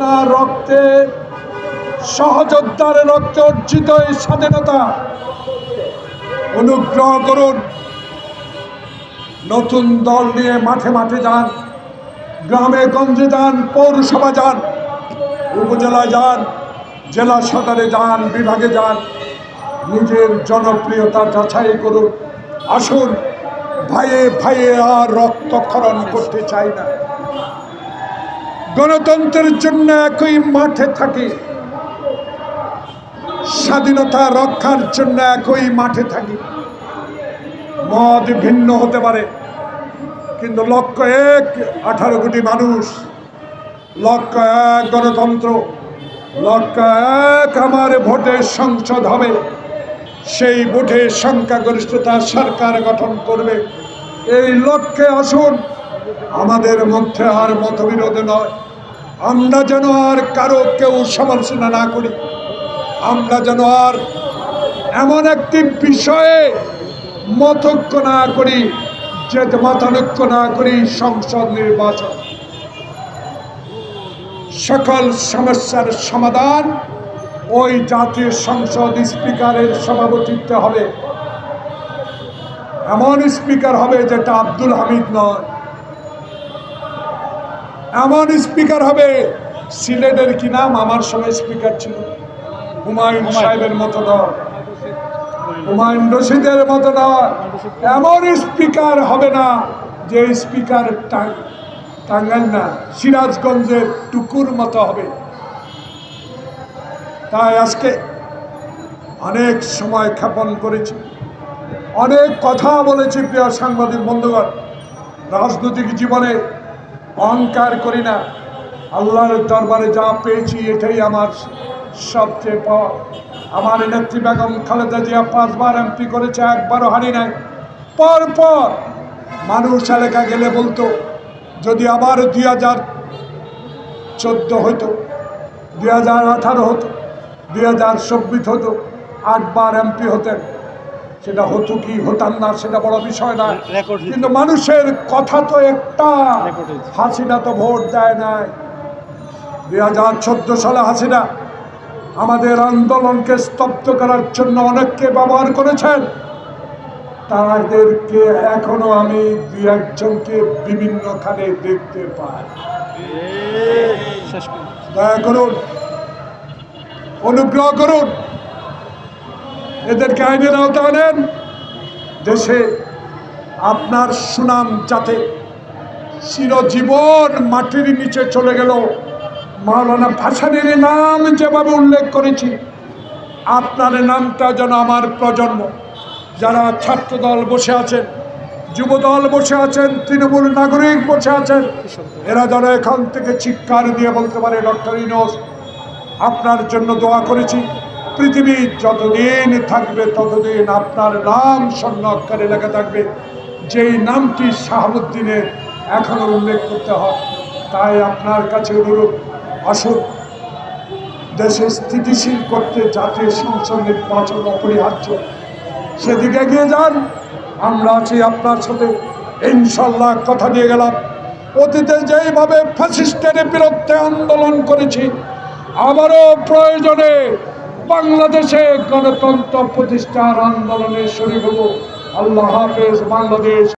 না রক্তে, সহযোদ্ধার রক্তে অর্জিত এই স্বাধীনতা। অনুগ্রহ করুন, নতুন দল নিয়ে মাঠে মাঠে যান, গ্রামে গঞ্জে যান, পৌরসভা যান উপজেলা যান, জেলা সদরে যান, বিভাগে যান, নিজের জনপ্রিয়তা যাচাই করুন। আসুন, ভাইয়ে ভাইয়ে আর রক্তক্ষরণ করতে চাই না। গণতন্ত্রের জন্য একই মাঠে থাকি। স্বাধীনতা রক্ষার জন্য একই মাঠে থাকি। মত ভিন্ন হতে পারে, কিন্তু লক্ষ্য এক, আঠারো কোটি মানুষ। লক্ষ্য এক গণতন্ত্র, লক্ষ্য এক আমার ভোটে সংসদ হবে। সেই ভোটে সংখ্যাগরিষ্ঠতা সরকার গঠন করবে। এই লক্ষ্যে আসুন। আমাদের মধ্যে আর মতবিরোধ নয়। আমরা যেন আর কারও কেউ সমালোচনা না করি। আমরা যেন আর এমন একটি বিষয়ে মতৈক্য না করি, যে মতানৈক্য না করি সংসদ নির্বাচন। সকল সমস্যার সমাধান ওই জাতীয় সংসদ স্পিকারের সভাপতিত্বে হবে। এমন স্পিকার হবে যেটা আব্দুল হামিদ নয়। এমন স্পিকার হবে। সিলেটের কি নাম? আমার সময় স্পিকার ছিল। হুমায়ুন সাহেবের মতো নয় হুমায়ুন রশিদের মতো নয় এমন স্পিকার হবে না যে স্পিকার টাঙ্গাইল না সিরাজগঞ্জের টুকুর মতো হবে। তাই আজকে অনেক সময় ক্ষেপণ করেছি। অনেক কথা বলেছি প্রিয় সাংবাদিক বন্ধুগণ। রাজনৈতিক জীবনে অহংকার করি না। আল্লাহর দরবারে যা পেয়েছি, এটাই আমার সবচেয়ে পাওয়া আমার নেত্রী বেগম খালেদা জিয়া পাঁচবার এমপি করেছে, একবারও হারি নাই। পর পর মানুষ এলাকা গেলে বলতো, যদি আবার দুই হাজার চোদ্দ হতো, দুই হাজার আঠারো হতো, দুই হাজার চব্বিশ হতো, আটবার এমপি হতেন। সেটা হতো কি হতাম না সেটা বড় বিষয় না। কিন্তু মানুষের কথা তো একটা। হাসিনা তো ভোট দেয় নাই। দুই হাজার চোদ্দ সালে হাসিনা আমাদের আন্দোলনকে স্তব্ধ করার জন্য অনেককে ব্যবহার করেছেন। তাদেরকে এখনও আমি দুই একজনকে বিভিন্ন খানে দেখতে পাই। দয়া করুন অনুগ্রহ করুন। এদেরকে আইনের আওতায় আনেন। দেশে আপনার সুনাম যাতে চিরজীবন মাটির নিচে চলে গেল। মাওলানা ভাসানের নাম যেভাবে উল্লেখ করেছি, আপনার নামটা যেন আমার প্রজন্ম। যারা ছাত্রদল বসে আছেন, যুবদল বসে আছেন, তৃণমূল নাগরিক বসে আছেন, এরা যেন এখান থেকে চিৎকার দিয়ে বলতে পারে, ডক্টর ইনোস আপনার জন্য দোয়া করেছি। পৃথিবী যতদিন থাকবে, ততদিন আপনার নাম স্বর্ণ অক্ষরে লেখা থাকবে। যেই নামটি শাহাবুদ্দিনের এখনও উল্লেখ করতে হয়, তাই আপনার কাছে অনুরোধ, আসুন। দেশে স্থিতিশীল করতে জাতীয় সংসদ নির্বাচন অপরিহার্য। সেদিকে এগিয়ে যান, আমরা আছি আপনার সাথে। ইনশাল্লাহ কথা দিয়ে গেলাম। অতীতে যেইভাবে ফ্যাসিস্টের বিরুদ্ধে আন্দোলন করেছি, আবারও প্রয়োজনে বাংলাদেশে গণতন্ত্র প্রতিষ্ঠার আন্দোলনে শরীর হব। আল্লাহ হাফেজ বাংলাদেশ।